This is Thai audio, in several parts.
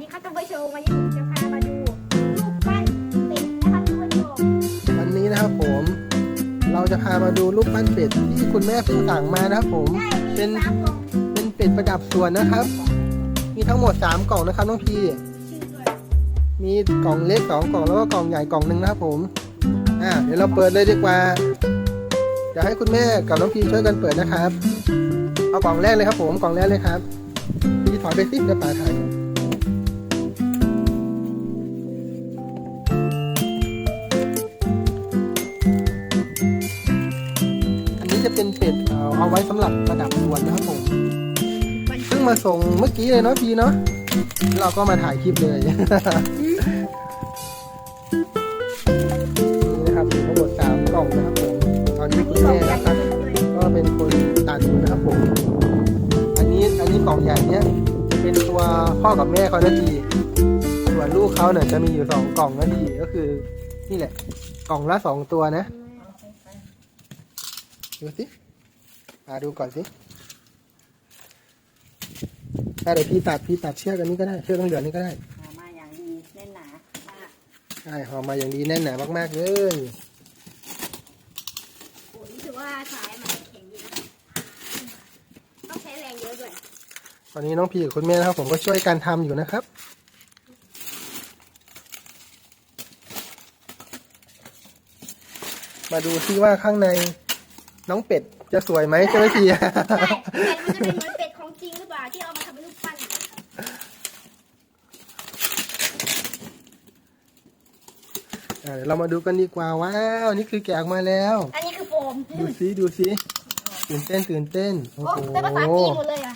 นี่ครับท่านผู้ชมวันนี้ผมจะพามาดูรูปปั้นเป็ดนะครับท่านผู้ชมวันนี้นะครับผม เราจะพามาดูรูปปั้นเป็ดที่คุณแม่เพิ่งสั่งมานะครับผม ได้เป็มีนสามกล่องเป็นเป็ดประดับสวนนะครับ มีทั้งหมด 3 กล่องนะครับน้องพีชื่อด้วยมีกล่องเล็กสองกล่องแล้วก็กล่องใหญ่กล่องหนึ่งนะครับผม อ่าเดี๋ยวเราเปิดเลยดีกว่า เดี๋ยวให้คุณแม่กับน้องพีช่วยกันเปิดนะครับ เอากล่องแรกเลยครับผม กล่องแรกเลยครับพี่ถอยไปสิเดี๋ยวป่าถ่าย จะเป็นเป็ดเอ่อเอาไว้สำหรับประดับสวนนะครับผมมันเพิ่งมาส่งเมื่อกี้เลยเนาะพีเนาะเราก็มาถ่ายคลิปเลยนี่นะครับมีทั้งหมดสามกล่องนะครับผมตอนนี้คุณกล่อแม่งใหญ่นะครับด้วยก็เป็นคนตัดอยู่นะครับผม อันนี้อันนี้กล่องใหญ่เนี้ยจะเป็นตัวพ่อกับแม่เขานาทีส่วนลูกเขาเนี่ยจะมีอยู่สองกล่องนาทีก็คือนี่แหละ กล่องละสองตัวนะ ดูสิอ่าดูก่อนสิถ้าเดี๋ยวพี่ตัดพี่ตัดเชือกอันนี้ก็ได้เชือกต้องเดือนนี้ก็ได้หามาอย่างดีแน่นหนามากใช่หอมมาอย่างดีแน่นหนามากๆเลยโอ้รู้สึกว่าสายมันแข็งดีนะต้องใช้แรงเยอะด้วยตอนนี้น้องพี่กับคุณแม่นะครับ ผมก็ช่วยกันทำอยู่นะครับ มาดูที่ว่าข้างใน น้องเป็ดจะสวยไหมใช่ไหมพี่ใช่เป็ดมันจะเป็นเหมือนเป็ดของจริงหรือเปล่าที่เอามาทำเป็นรูปปั้นอ่าเดี๋ยวเรามาดูกันดีกว่าว้าวนี่คือแกะออกมาแล้ว อันนี้คือโฟมดูซิดูซิตื่นเต้นตื่นเต้นโอ้โอ้โหเป็นภาษาจีนหมดเลยอะ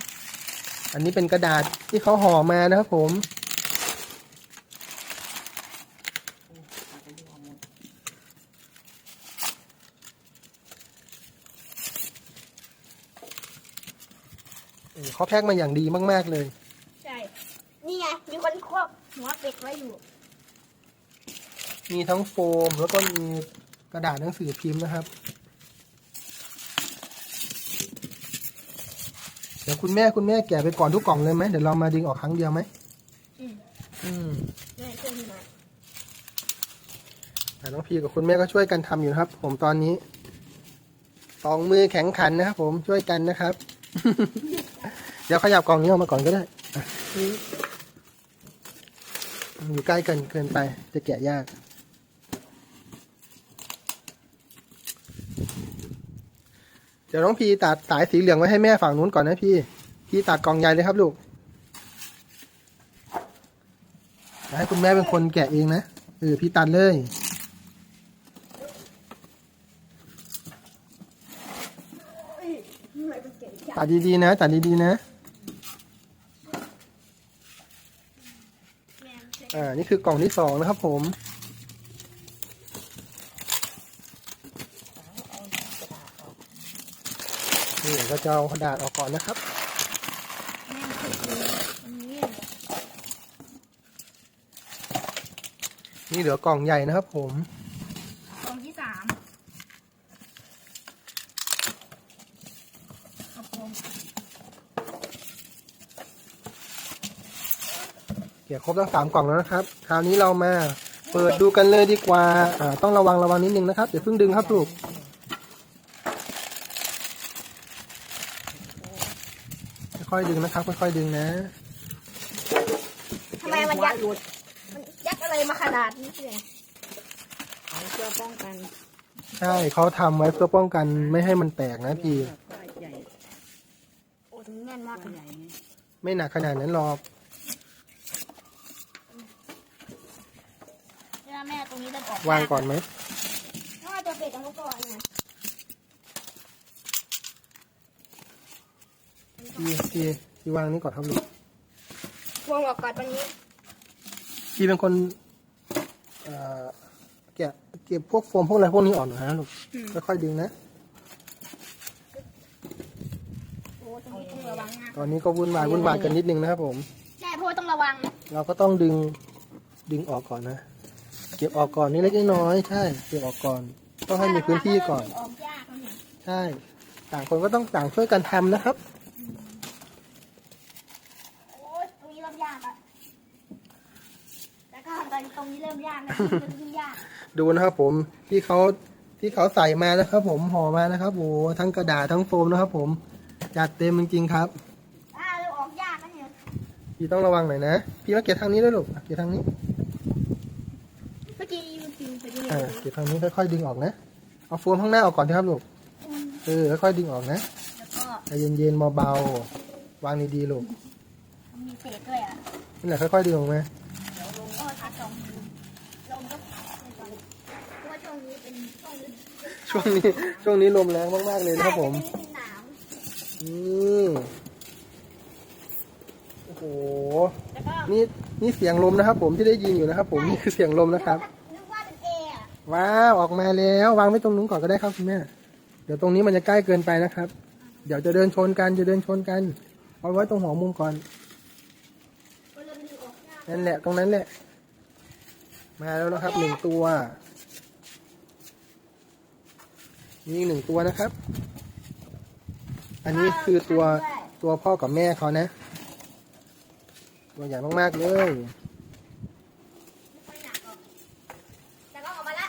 อันนี้เป็นกระดาษที่เขาห่อมานะครับผม เออเขาแพ็คมาอย่างดีมาก ๆ เลย ใช่ นี่ไงมีคนควบหัวเป็ดไว้อยู่ มีทั้งโฟมแล้วก็มีกระดาษหนังสือพิมพ์นะครับ เดี๋ยวคุณแม่คุณแม่แกะไปก่อนทุกกล่องเลยไหมเดี๋ยวเรามาดึงออกครั้งเดียวไหมอืมอืมนี่เครื่องมาอะน้องพีกับคุณแม่ก็ช่วยกันทำอยู่นะครับ ผมตอนนี้สองมือแข็งขันนะครับผมช่วยกันนะครับเดี๋ยวขยับกล่องนี้ออกมาก่อนก็ได้อะอยู่ใกล้กันเกินไปจะแกะยากเดี๋ยวน้องพีตัดสายสีเหลืองไว้ให้แม่ฝั่งนู้นก่อนนะพี่พี่ตัดกล่องใหญ่เลยครับลูกเดี๋ยวให้คุณแม่เป็นคนแกะเองนะเออพี่ตัดเลยเอ้ยทำไมมันเก่งจังตัดดีๆนะตัดดีๆนะ แม่มันเก่ง อ่า นี่คือกล่องที่สองนะครับผม นี่ก็จะเอากระดาษออกก่อนนะครับแม่มันเก่งอันนี้นี่เหลือกล่องใหญ่นะครับผม กล่องที่สามเอาโฟม เกี่ยครบทั้งสามกล่องแล้วนะครับ คราวนี้เรามาเปิดดูกันเลยดีกว่า อ่า ต้องระวังระวังนิดนึงนะครับอย่าเพิ่งดึงครับลูก ค่อยๆดึงนะครับ ค่อยๆดึงนะ ทำไมมันยัดมันยัดอะไรมาขนาดนี้เนี่ยเอาเพื่อป้องกันใช่เขาทำไว้เพื่อป้องกันไม่ให้มันแตกนะพี่ป้ายใหญ่โอ้ตรงนี้แน่นมากป้าเลยใหญ่ไงไม่หนักขนาดนั้นหรอก เวลาแม่ต รงนี้จะกอดวางก่อนไหมถ้าจะเป็ดเอาไว้ก่อนไงพี่พี่พี่วางนี่ก่อนครับลูกพวงออกก่อนตรงนี้ พี่เป็นคนเอ่อแกะเก็บพวกโฟมพวกอะไรพวกนี้ออกหน่อยนะลูกค่อยๆดึงนะ โอ้ตรงนี้ต้องระวังนะตอนนี้ก็วุ่นวายวุ่นวายกันนิดนึงนะครับผม ใช่เพราะว่าต้องระวัง เราก็ต้องดึงดึงออกก่อนนะเก็บออกก่อนนี่เล็กๆน้อยๆใช่ เก็บออกก่อนต้องให้มีพื้นที่ก่อนออกยากนะเนี่ยใช่ ต่างคนก็ต้องต่างช่วยกันทำนะครับโอ้ยตรงนี้รับยากอะตรงนี้เริ่มยากนะที่มันยิ่งยากดูนะครับผมที่เขาที่เขาใส่มานะครับ ผมห่อมานะครับโอ้โหทั้งกระดาษทั้งโฟมนะครับ ผมจัดเต็มจริงๆครับอ่าเราออกยากนะเนี่ยพี่ต้องระวังหน่อยนะพี่มาเก็บทางนี้ด้วยลูกเก็บทางนี้ เมื่อกี้ยูทิวไปด้วย อ่าเก็บทางนี้ค่อยๆดึงออกนะ เอาโฟมข้างหน้าออกก่อนนะครับลูก เออค่อยๆดึงออกนะแล้วก็ใจเย็นๆเบาๆวางดีๆลูกมีเศษด้วยอะ นี่แหละค่อยๆดึงออกมาเดี๋ยวลงก็ทัดสองมือลงก็เพราะว่าช่วงนี้เป็นช่วงนี้ช่วงนี้ช่วงนี้ลมแรงมากๆเลยนะครับผมใช่เป็นหนาวนี่โอ้โห แล้วก็ นี่นี่เสียงลมนะครับผมที่ได้ยินอยู่นะครับผมนี่คือเสียงลมนะครับ ว้าวออกมาแล้ว วางไว้ตรงนู้นก่อนก็ได้ครับคุณแม่ เดี๋ยวตรงนี้มันจะใกล้เกินไปนะครับ เดี๋ยวจะเดินชนกันจะเดินชนกัน เอาไว้ตรงหัวมุมก่อนนั่นแหละตรงนั้นแหละ มาแล้วนะครับหนึ่งตัวมีหนึ่งตัวนะครับ อันนี้คือตัวตัวพ่อกับแม่เขานะ ตัวใหญ่มากๆเลย ไม่ค่อยหนักหรอกแต่ก็ออกมาละ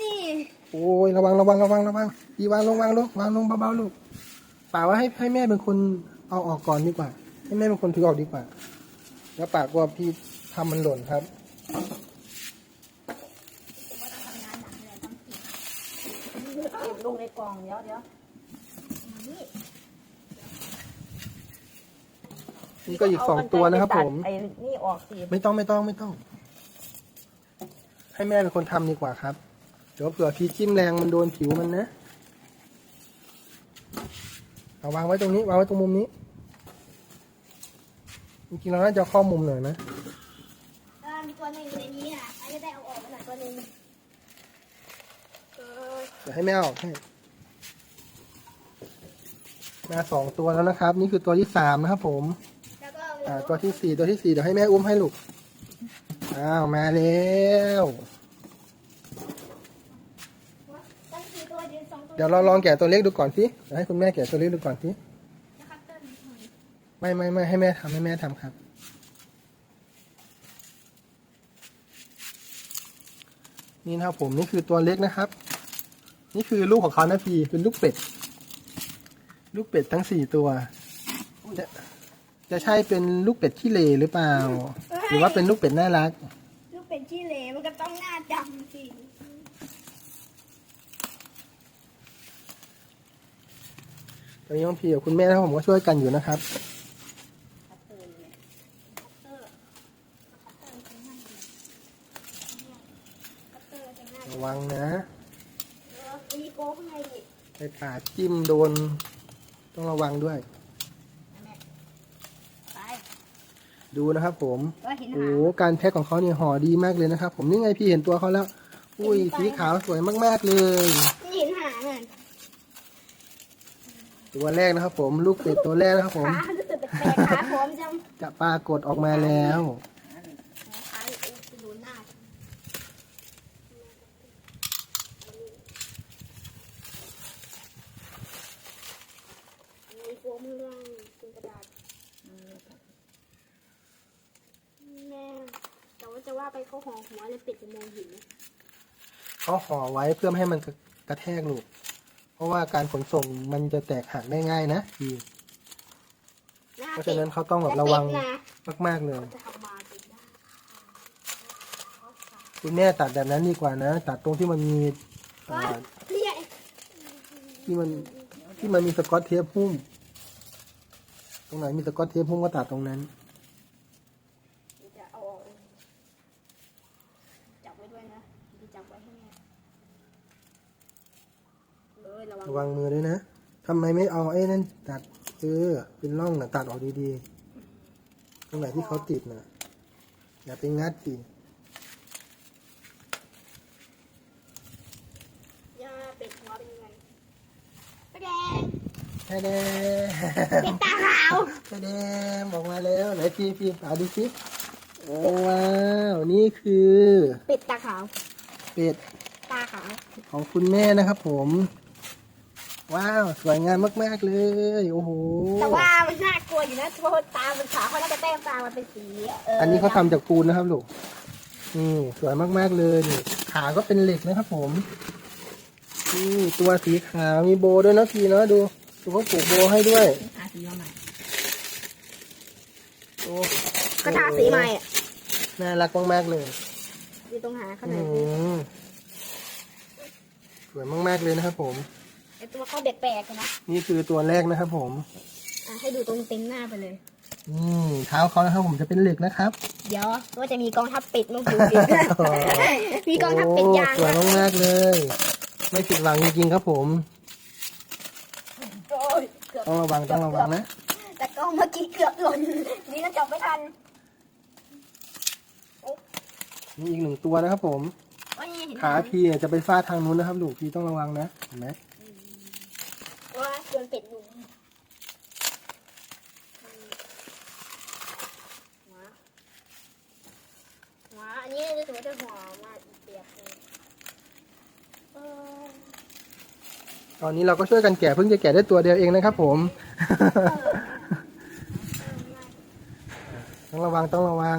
นี่ โอ้ยระวังระวังระวังระวังอีวางลงวางลงวางลงเบาๆลูกป่าว่าให้ให้แม่เป็นคนเอาออกก่อนดีกว่า ให้แม่เป็นคนถือออกดีกว่า แล้วป่ากลัวพี่ทำมันหล่นครับผมว่าต้องทำงานหนักเลยต้องเก็บเก็บลงในกล่องเดี๋ยวเดี๋ยวมานี่นี่ก็อีกสองตัวนะครับผม ไอ้นี่ออกสิไม่ต้องไม่ต้องไม่ต้อง ให้แม่เป็นคนทำดีกว่าครับ เดี๋ยวเผื่อพี่จิ้มแรงมันโดนผิวมันนะเอาวางไว้ตรงนี้วางไว้ตรงมุมนี้จริงๆเราน่าจะเอาเข้อมุมหน่อยนะเออมีตัวหนึ่งอยู่ในนี้อะอันนี้ได้เอาออกมาหน่อยตัวหนึ่งเออเดี๋ยวให้แม่เอาออกให้มาสองตัวแล้วนะครับ นี่คือตัวที่สามนะครับผม แล้วก็อ่า ตัวที่สี่ตัวที่สี่เดี๋ยวให้แม่อุ้มให้ลูก อ้าว มาแล้ว ตั้งสี่ตัวเดี๋ยวเดี๋ยวเราลองแกะตัวเล็กดูก่อนสิเดี๋ยวให้คุณแม่แกะตัวเล็กดูก่อนสิไม่ไม่ไม่ให้แม่ทำให้แม่ทำครับ นี่นะครับผมนี่คือตัวเล็กนะครับ นี่คือลูกของเขานะพี่เป็นลูกเป็ด ลูกเป็ดทั้งสี่ตัว จะจะใช่เป็นลูกเป็ดขี้เหร่หรือเปล่า หรือว่าเป็นลูกเป็ดน่ารัก ลูกเป็นที่เหลมันก็ต้องหน้าดำสิ ต อนนี้น้องพีกับคุณแม่นะครับผมก็ช่วยกันอยู่นะครับระวังนะไปปาดจิ้มโดน ต้องระวังด้วย ดูนะครับผมโอ้หการแพ็คของเขาเนี่ยห่อดีมากเลยนะครับ ผมนี่ไงพี่เห็นตัวเขาแล้ว อุ้ยสีขาวสวยมากๆเลยเห็นหางอะ ตัวแรกนะครับผมลูกเป็ดตัวแรกนะครับผมขารู้สึกแปลกๆขาผมจังจะปรากฏออกมาแล้ว ขาเออไปดูหน้ามีโฟมเรื่องเป็นกระดาษแม่แต่ว่าจะว่าไปเขาห่อหัวเลยเป็ดจะมองเห็นไหมเขาห่อไว้เพื่อไม่ให้มันกระแทกลูกเพ ราะว่าการขนส่งมันจะแตกหักได้ง่ายนะพี่หน้เพราะฉะนั้นเขาต้องแบบระวังเป็ดนะมาก ๆ เลยจะทำมาเป็นได้เขาขาดคุณแม่ตัดแบบนั้นดีกว่านะ ตัดตรงที่มันมีเอ่อเรียกที่มันที่มันมีสกอตเทปหุ้ม ตรงไหนมีสกอตเทปหุ้มก็ตัดตรงนั้น จะเอาออกเองจับไว้ด้วยนะดีจับไว้ให้แม่เลย ระวังระวังมือด้วยนะทำไมไม่เอาไอ้นั่นตัดเออเป็นร่องนะตัดออกดีๆ ตรงไหนที่เขาติดนะอย่าไปงัดสิยาเป็ดหัวเป็นยังไงกระแดงแค่แดเป็งดตาขาวแค่แดงออกมาแล้วไหนพี่พี่หาดูสิโอ้ว้าวนี่คือ เป็ดตาขาว เป็ดตาขาว ของคุณแม่นะครับผม ว้าวสวยงามมากๆเลย โอ้โหแต่ว่ามันน่ากลัวอยู่นะเพราะตามันขาวเขาน่าจะแต้มตามันเป็นสีเอออัอันนี้เขาทำจากปูนนะครับลูกนี่สวยมากๆเลยนี่ขาก็เป็นเหล็กนะครับ ผมนี่ตัวสีขาวมีโบด้วยนะพี่เนาะดูดูเขาผูกโบให้ด้วยหาสีมาใหม่โอ้ก็ทาสีใหม่อะน่ารักมากๆเลยอยู่ตรงหาข้างอืในมสวยมากๆเลยนะครับผม ไอตัวเขาแปลกๆนะ นี่คือตัวแรกนะครับ ผมอะให้ดูตรงเต็มหน้าไปเลย นี่เท้าเขานะครับผมจะเป็นเหล็กนะครับ เดี๋ยวก็จะมีกองทัพเป็ดมาผูกอีกมีกองทัพเป็ดยางโอ้สวยนะมากๆเลย ไม่ผิดหวังจริงๆครับผม โอ้ยเกือบต้องระวังต้องระวังนะแต่ก็เมื่อกี้เกือบหล่นนี่ก็จับไม่ทันนี่อีกหนึ่งตัวนะครับผมว่านี่เห็นไหมขาพี่เนี่ยจะไปฟาดทางนู้นนะครับลูกพี่ต้องระวังนะเห็นไหมว่า โดนเป็ดลุมหมาหมาอันนี้รู้สึกว่าจะหัวมาเปียกเลยเออตอนนี้เราก็ช่วยกันแกะเพิ่งจะแกะได้ตัวเดียวเองนะครับผม ต้องระวังต้องระวัง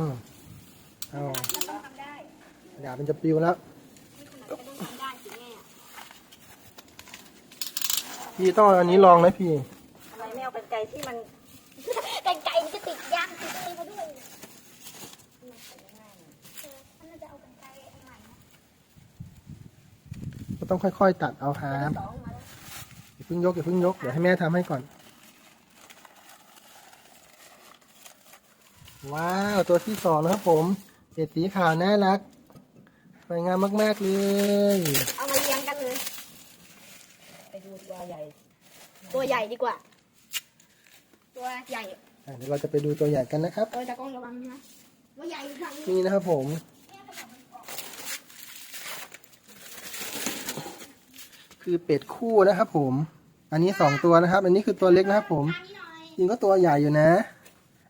เอามันต้องทำได้ดาบมันจะปลิวแล้ว นี่ขนาดก็ต้องทำได้สิแม่ พี่ต้องเอาอันนี้ลองนะพี่ ทำไมไม่เอาเป็นไก่ที่มัน กันไก่มันจะติดยางติดอะไรมาด้วยเนี่ยเออท่านน่าจะเอากันไก่อันใหม่นะก็ต้องค่อย ๆ ตัดเอาครับสองมาแล้วอย่าเพิ่งยกอย่าเพิ่งยก เดี๋ยวให้แม่ทำให้ก่อน ว้าว ตัวที่สองนะครับผมเป็ดสีขาวน่ารักสวยงามมาก ๆ เลย เอามาเลี้ยงกันเลย ไปดูตัวใหญ่ ตัวใหญ่ ดีกว่า ตัวใหญ่อะเดี๋ยวเราจะไปดูตัวใหญ่กันนะครับ เออแต่กล้องระวังนะตัวใหญ่อีกครั้งนี่นะครับผม คือเป็ดคู่นะครับผม อันนี้สองตัวนะครับ อันนี้คือตัวเล็กนะครับผมจริงก็ตัวใหญ่อยู่นะ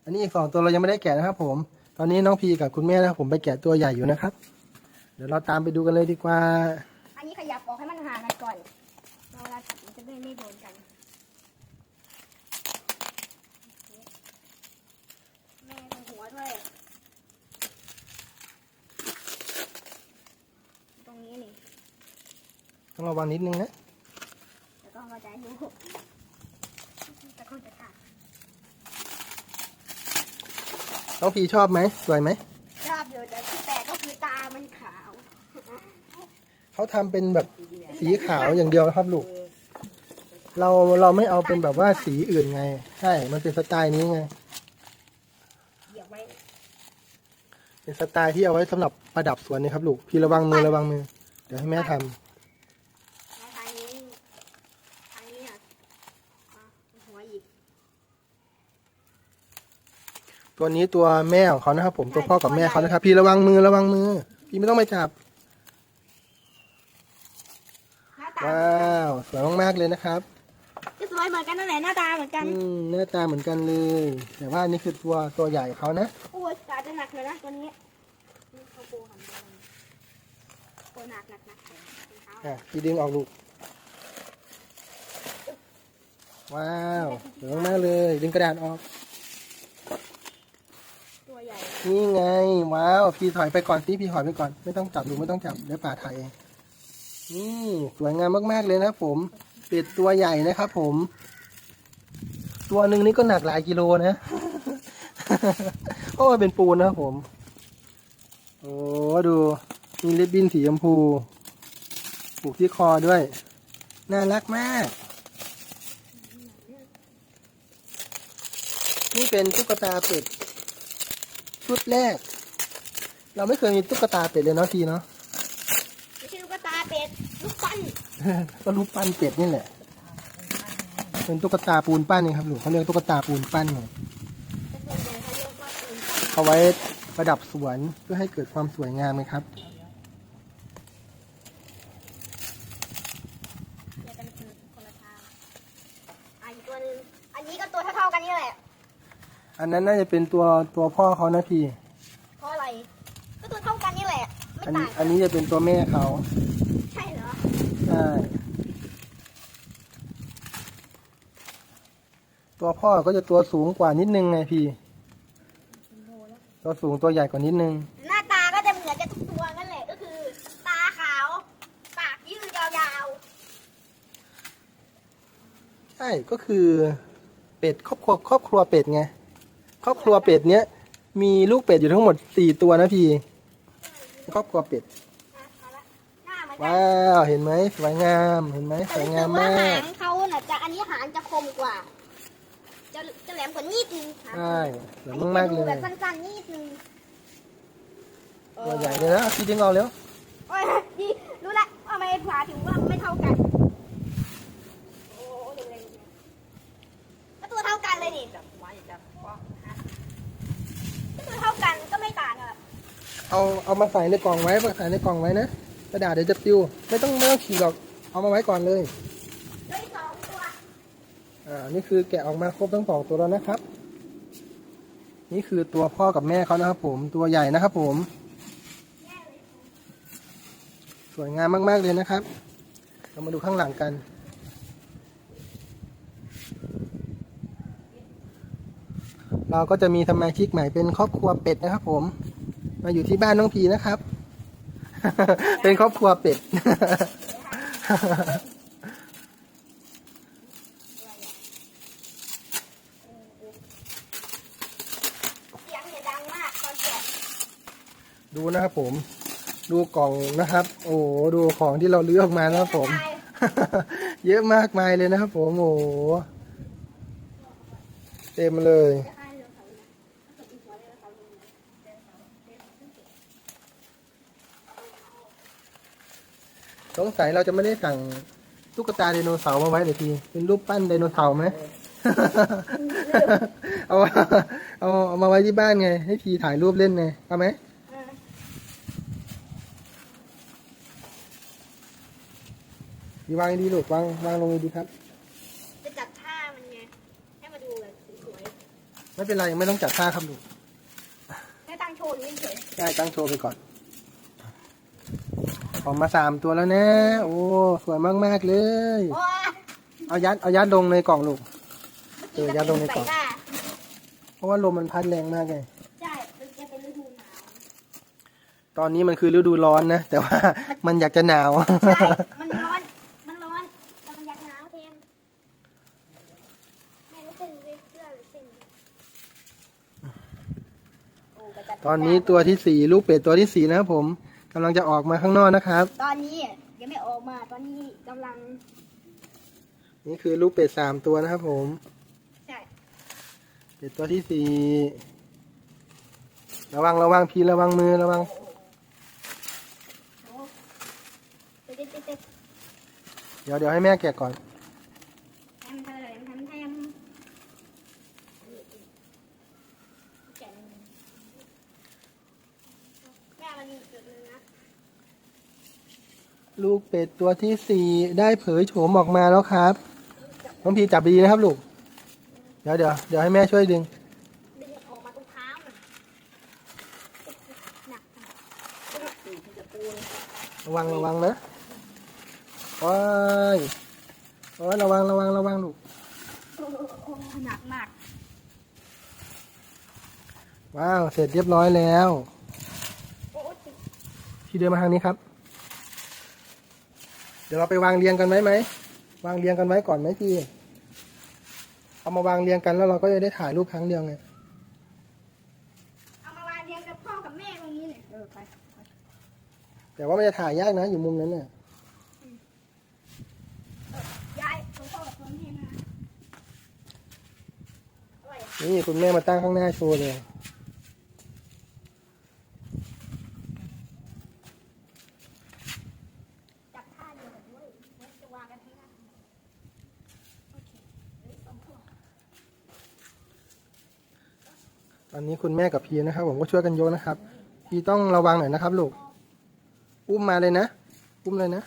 อันนี้อีกสองตัวเรายังไม่ได้แกะนะครับผม ตอนนี้น้องพีกับคุณแม่นะครับผมไปแกะตัวใหญ่อยู่นะครับ เดี๋ยวเราตามไปดูกันเลยดีกว่า อันนี้ขยับออกให้มันห่างกันก่อนเวลาจับมันจะได้ไม่โดนกัน แม่ตรงหัวด้วย ตรงนี้นี่ ต้องระวังนิดนึงนะแล้วก็มาใจดูแต่ก็จะกัดน้องพีชอบไหมสวยไหมชอบอยู่แต่ที่แปลกก็คือตามันขาว เขาทำเป็นแบบสีขาวอย่างเดียวนะครับลูก เราเราไม่เอาเป็นแบบว่าสีอื่นไง ใช่ มันเป็นสไตล์นี้ไง เหยียบไว้เป็นสไตล์ที่เอาไว้สำหรับประดับสวนนะครับลูก พี่ระวังมือระวังมือ เดี๋ยวให้แม่ทำ แล้วทางนี้ทางนี้อะอะหัวอีก ตัวนี้ตัวแม่ของเขานะครับ ผมตัวพ่อกับแม่เขานะครับ พี่ระวังมือระวังมือ พี่ไม่ต้องไปจับ หน้าตาว้าวสวยมากๆเลยนะครับจะสวยเหมือนกันนั่นแหละหน้าตาเหมือนกัน อืมหน้าตาเหมือนกันเลย แต่ว่านี่คือตัวตัวใหญ่ของเขานะ โอ้ยตาจะหนักเลยนะตัวนี้นี่เขาโกหันมาตัวหนักหนักหนักแขนเป็นเท้าอะพี่ดึงออกลูก ว้าวสวยมากๆเลย ดึงกระดาษออกตัวใหญ่ นี่ไง ว้าว พี่ถอยไปก่อนสิพี่ถอยไปก่อน ไม่ต้องจับลูไม่ต้องจับเดี๋ยวป่าถ่ายเองนี่สวยงามมากๆเลยนะผม เป็ดตัวใหญ่นะครับผม ตัวหนึ่งนี่ก็หนักหลายกิโลนะเพราะว่าเป็นปูนนะผม โอ้ดูมีริบบิ้นสีชมพูผูกที่คอด้วย น่ารักมาก นี่เป็นตุ๊กตาเป็ด ชุดแรก เราไม่เคยมีตุ๊กตาเป็ดเลยเนาะทีเนาะไม่ใช่ลูกกระตาเป็ดลูกปั้นก็รูปปั้นเป็ดนี่แหละ เป็นตุ๊กตาปูนปั้นนี่ครับหลูกเขาเรียกตุ๊กตาปูนปั้นเนี่ยแต่ส่วนใหญ่เขาเรียกว่าปืนปั้นเอาไว้ประดับสวนเพื่อให้เกิดความสวยงามไหมครับ นั้นน่าจะเป็นตัวตัวพ่อเขานะพี่พ่ออะไร ก็ตัวเท่ากันนี่แหละ ไม่ต่างอันนี้จะเป็นตัวแม่เขาใช่เหรอ ใช่ตัวพ่อก็จะตัวสูงกว่านิดนึงไงพี่ ตัวสูงตัวใหญ่กว่านิดนึง หน้าตาก็จะเหมือนกันทุกตัวนั่นแหละก็คือ ตาขาว ปากยืดยาวใช่ก็คือ เป็ดครอบครัวครอบครัวเป็ดไง ครอบครัวเป็ดเนี้ยมีลูกเป็ดอยู่ทั้งหมดสี่ตัวนะพี่ครอบครัวเป็ดนะเอาละหน้ามันจะว้าวเห็นไหมสวยงามเห็นไหมสแต่วยรู้งาสึมกว่าหมากางเขาน่ะจะอันนี้หางจะคมกว่า จะจะแหลมกว่านิดนึงหางใช่สวยอันนี้มากจะๆดูเลแบยบสั้นๆนิดนึงตัวใหญ่เลยนะพี่ดึงเอาเร็วโอ้ยดีรู้ละว่าทำไมฝาถึงว่าไม่เท่ากันโอ้ยเร็วๆก็ตัวเท่ากันเลยนี่ จับไว้จับก็ฮะ ก็ตัว เท่ากันก็ไม่ต่างอะเอาเอามาใส่ในกล่องไว้มาใส่ในกล่องไว้นะกระดาษเดี๋ยวจะปลิวไม่ต้องไม่ต้องฉีกหรอกเอามาไว้ก่อนเลยเลยสองตัวอ่านี่คือแกะออกมาครบทั้งสองตัวแล้วนะครับ นี่คือตัวพ่อกับแม่เขานะครับ ผมตัวใหญ่นะครับ ผม สวยงามมาก ๆเลยนะครับ เรามาดูข้างหลังกัน เราก็จะมีสมาชิกใหม่เป็นครอบครัวเป็ดนะครับ ผม มาอยู่ที่บ้านน้องพีนะครับ เป็นครอบครัวเป็ด เสียงเนี่ยดังมากตอนแกะดูนะครับผม ดูกล่องนะครับ โอ้โหดูของที่เราเลือกมานะครับผมเยอะมากมายเลยนะครับผมโอ้โหเต็มเลย งสัยเราจะไม่ได้สั่งตุ๊กตาไดโนเสาร์มาไว้เลยทีเป็นรูปปั้นไดโนเสาร์ไหม เอามาเอาเอามาไว้ที่บ้านไง ให้พีถ่ายรูปเล่นไงเอาไหมเออดีวางดีลูกวางวางลงดีครับ จะจัดท่ามันไง ให้มาดูแบบสวยไม่เป็นไรไม่ต้องจัดท่าครับลูกๆให้ตั้งโชว์นี่เฉยได้ตั้งโชว์ไปก่อน ออกมาสามตัวแล้วนะ โอ้ สวยมากๆเลยโอ้ยเอายัด เอายัดลงในกล่องลูก เออยัดลงในกล่องใส่หน้าเพราะว่าลมมันพัดแรงมากไงใช่มันจะเป็นฤดูหนาวตอนนี้มันคือฤดูร้อนนะ แต่ว่ามันอยากจะหนาวใช่มันร้อน มันร้อนแต่มันอยากหนาวแทนแม่รู้สึกเลยเสื้อหรือสิ่งโอ้กระจัดตอนนี้ตัวที่สี่ลูกเป็ดตัวที่สี่นะครับผม กำลังจะออกมาข้างนอกนะครับ ตอนนี้ยังไม่ออกมาตอนนี้กำลัง นี่คือลูกเป็ดสามตัวนะครับผม ใช่ เป็ดตัวที่สี่ระวังระวังพีระวังมือระวังโอ้เด็ดเด็ดเด็ดเดี๋ยวเดี๋ยวให้แม่แกะก่อน แทมแทมแทมแทมแกะมันแม่มันมีจุดหนึงนะ ลูกเป็ดตัวที่สี่ได้เผยโฉมออกมาแล้วครับ น้องพีจับดีๆนะครับลูก เดี๋ยวเดี๋ยวเดี๋ยวให้แม่ช่วยดึง ดึงออกมาตรงเท้าน่ะหนักหนักปีที่จะปูนระวังระวังนะว้ายโอ้ยระวังระวังระวังลูก โอ้โหหนักมากว้าว เสร็จเรียบร้อยแล้ว โอ้โหจิพี่เดินมาทางนี้ครับเดี๋ยวเราไปวางเรียงกันไว้ไหมวางเรียงกันไว้ก่อนไหมพี่เอามาวางเรียงกันแล้วเราก็จะได้ถ่ายรูปครั้งเดียวไงเอามาวางเรียงกับพ่อกับแม่ตรงนี้เนี่ยเออไปแต่ว่ามันจะถ่ายยากนะอยู่มุมนั้นน่ะย้ายของพ่อกับของแม่มาอะไรอะนี่คุณแม่มาตั้งข้างหน้าโชว์เลย จับท่าเดียวกันด้วยแล้วจะวางกันที่หน้าโอเคเหลือสองตัว ตอนนี้คุณแม่กับพีนะครับ ผมก็ช่วยกันโยนนะครับ พีต้องระวังหน่อยนะครับลูก อุ้มมาเลยนะ อุ้มเลยนะ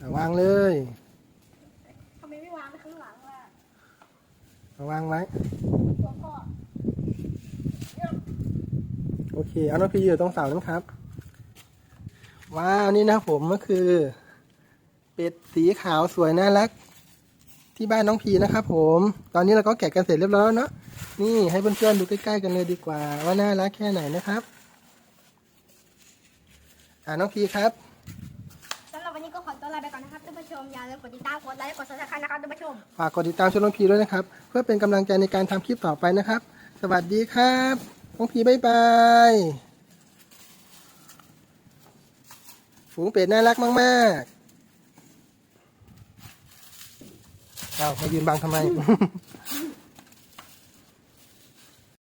อะวางเลยทำไมไม่วางไว้ข้างหลังล่ะเอาวางไว้โอเค เอาน้องพีอยู่ตรงเสานั้นครับ ว้าว นี่นะผมก็คือ เป็ดสีขาวสวยน่ารัก ที่บ้านน้องพีนะครับผม ตอนนี้เราก็แกะกันเสร็จเรียบร้อยแล้วเนาะ นี่ให้เพื่อนๆดูใกล้ๆกันเลยดีกว่า ว่าน่ารักแค่ไหนนะครับ อ่าน้องพีครับ สำหรับวันนี้ก็ขอตัวลาไปก่อนนะครับท่านผู้ชมอย่าลืมกดติดตามกดไลค์กดซับสไครต์นะครับท่านผู้ชม ฝากกดติดตามช่องน้องพีด้วยนะครับ เพื่อเป็นกำลังใจในการทำคลิปต่อไปนะครับ สวัสดีครับ น้องพีบ๊ายบาย ฝูงเป็ดน่ารักมากๆ อ้าวมายืนบังทำไม